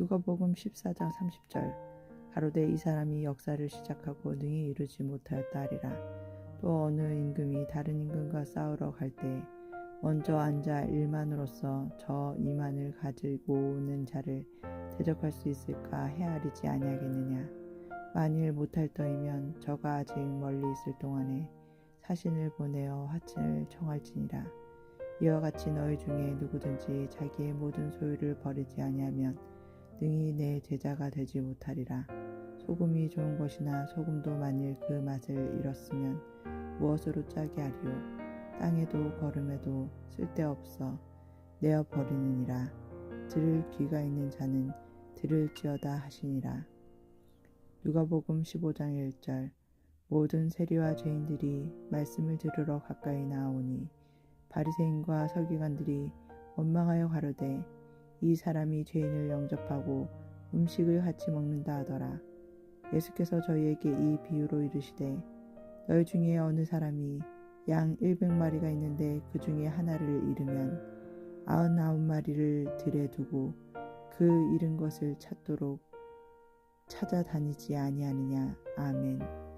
누가복음 14장 30절. 가로되 이 사람이 역사를 시작하고 능히 이루지 못하였다 하리라. 또 어느 임금이 다른 임금과 싸우러 갈 때 먼저 앉아 일만으로서 저 이만을 가지고 오는 자를 대적할 수 있을까 헤아리지 아니하겠느냐. 만일 못할 터이면 저가 아직 멀리 있을 동안에 사신을 보내어 화친을 청할지니라. 이와 같이 너희 중에 누구든지 자기의 모든 소유를 버리지 아니하면 능히 내 제자가 되지 못하리라. 소금이 좋은 것이나 소금도 만일 그 맛을 잃었으면 무엇으로 짜게 하리요? 땅에도 거름에도 쓸데없어 내어 버리느니라. 들을 귀가 있는 자는 들을지어다 하시니라. 누가복음 15장 1절 모든 세리와 죄인들이 말씀을 들으러 가까이 나오니 바리새인과 서기관들이 원망하여 가로되 이 사람이 죄인을 영접하고 음식을 같이 먹는다 하더라. 예수께서 저희에게 이 비유로 이르시되 너희 중에 어느 사람이 양 100마리가 있는데 그 중에 하나를 잃으면 아흔아홉 마리를 들에 두고 그 잃은 것을 찾도록 찾아다니지 아니하느냐. 아멘.